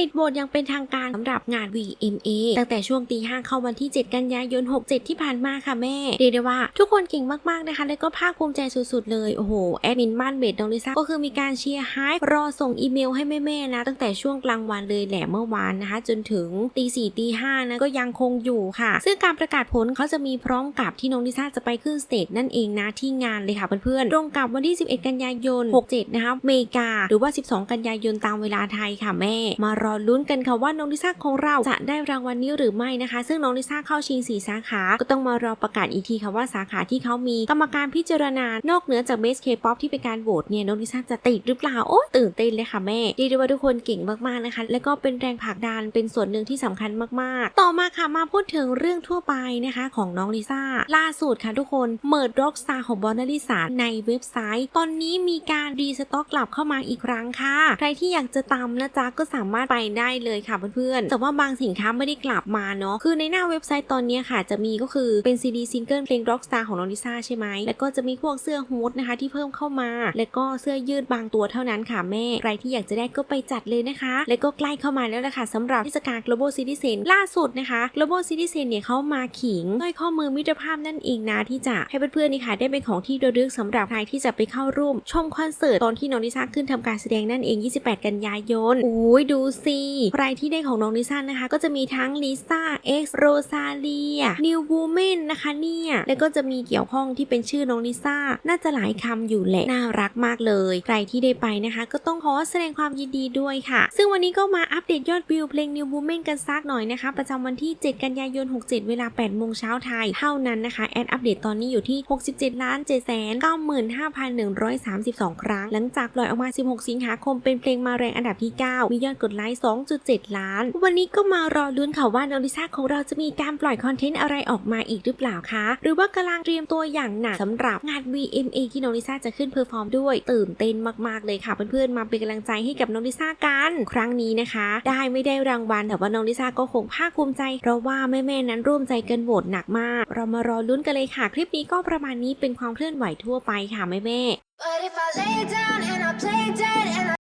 ปิดโหวตยังเป็นทางการสำหรับงาน VMA ตั้งแต่ช่วงตีห้าเข้าวันที่ 7 กันยายน 67 ที่ผ่านมาค่ะแม่เรียกได้ว่า ทุกคนเก่งมากๆนะคะ และก็ภาคภูมิใจสุดๆ เลย โอ้โห แอดมินบ้านเบดน้องลิซ่าก็คือมีการเชียร์ไฮรอส่งอีเมลให้แม่ๆนะ ตั้งแต่ช่วงกลางวันเลยแหละเมื่อวานนะคะ จนถึงตีสี่ตีห้านะก็ยังคงอยู่ค่ะ ซึ่งการประกาศผลเขาจะมีพร้อมกับที่น้องลิซ่าจะไปขึ้นสเตจนั่นเองนะที่งานเลยค่ะเพื่อนๆตรงกับวันที่ 11 กันยายน 67 นะคะเมกาหรือว่า 12 กันยายนตามเวลาไทยค่ะแม่มารอลุ้นกันค่ะว่าน้องลิซ่าของเราจะได้รางวัลนี้หรือไม่นะคะ ซึ่งน้องลิซ่าเข้าชิง 4 สาขา ก็ต้องมารอประกาศอีกทีค่ะว่าสาขาที่เขามีกรรมการพิจารณานอกเหนือจากเบสเคป๊อปที่เป็นการโหวตเนี่ยน้องลิซ่าจะติดหรือเปล่าโอ้ตื่นเต้นเลยค่ะแม่เรีด้ว่าทุกคนเก่งมากๆนะคะ แล้วก็เป็นแรงผลักดันเป็นส่วนหนึ่งที่สำคัญมากๆ ต่อมาค่ะมาพูดถึงเรื่องทั่วไปนะคะของน้องลิซ่าล่าสุดค่ะทุกคนเมิร์ดร็อกสตาร์ของบอลนาลิสาในเว็บไซต์ ตอนนี้มีการรีสต็อกกลับเข้ามาอีกครั้งค่ะ ใครที่อยากจะตามนะจ๊ะก็สามารถไปได้เลยค่ะเพื่อนๆ แต่ว่าบางสินค้าไม่ได้กลับมาเนาะ คือในหน้าเว็บไซต์ตอนนี้ค่ะ จะมีก็คือเป็นซีดีซิงเกิลเพลงร็อกสตาร์ของน้องลิซ่าใช่ไหม แล้วก็จะมีพวกเสื้อฮูดนะคะที่เพิ่มเข้ามา แล้วก็เสื้อยืดบางตัวเท่านั้นค่ะแม่ ใครที่อยากจะได้ก็ไปจัดเลยนะคะ แล้วก็ใกล้เข้ามาแล้วนะคะสำหรับเทศกาล global citizen ล่าสุดนะคะ global citizen เนี่ยเขามาขิงสร้อยข้อมือมิตรภาพนั่นเองนะที่จะให้เพื่อนๆนี่ค่ะได้เป็นของที่ระลึกสำหรับใครที่จะไปเข้าร่วมชมคอนเสิร์ตตอนที่น้องลิซ่าขึ้นทำการแสดงนั่นเอง 28 กันยายนโอ้ยดูสิใครที่ได้ของน้องลิซ่านะคะ ก็จะมีทั้งลิซ่า X โรซาเลีย New Woman นะคะเนี่ยแล้วก็จะมีเกี่ยวข้องที่เป็นชื่อน้องลิซ่าน่าจะหลายคำอยู่แหละน่ารักมากเลย ใครที่ได้ไปนะคะ ก็ต้องขอแสดงความยินดีด้วยค่ะ ซึ่งวันนี้ก็มาอัปเดตยอดวิวเพลง New Woman กันสักหน่อยนะคะ ประจำวันที่ 7 กันยายน 67 เวลา8โมงเช้าไทยเท่านั้นนะคะแอดอัปเดตตอนนี้อยู่ที่ 67ล้าน7แสน95,132 ครั้ง หลังจากปล่อยออกมา 16 สิงหาคมเป็นเพลงมาแรงอันดับที่ 9 มียอดกดไลค์2.7 ล้าน วันนี้ก็มารอลุ้นค่ะว่าน้องลิซ่าของเราจะมีการปล่อยคอนเทนต์อะไรออกมาอีกหรือเปล่าคะ หรือว่ากำลังเตรียมตัวอย่างหนักสำหรับงาน VMA ที่น้องลิซ่าจะขึ้นเพอร์ฟอร์มด้วย ตื่นเต้นมากๆเลยค่ะเพื่อนๆมาเป็นกำลังใจให้กับน้องลิซ่ากัน ครั้งนี้นะคะ ได้ไม่ได้รางวัลแต่ว่าน้องลิซ่าก็คงภาคภูมิใจ เพราะว่าแม่ๆนั้นร่วมใจกันโหวตหนักมาก เรามารอลุ้นกันเลยค่ะ คลิปนี้ก็ประมาณนี้เป็นความเคลื่อนไหวทั่วไปค่ะแม่ๆ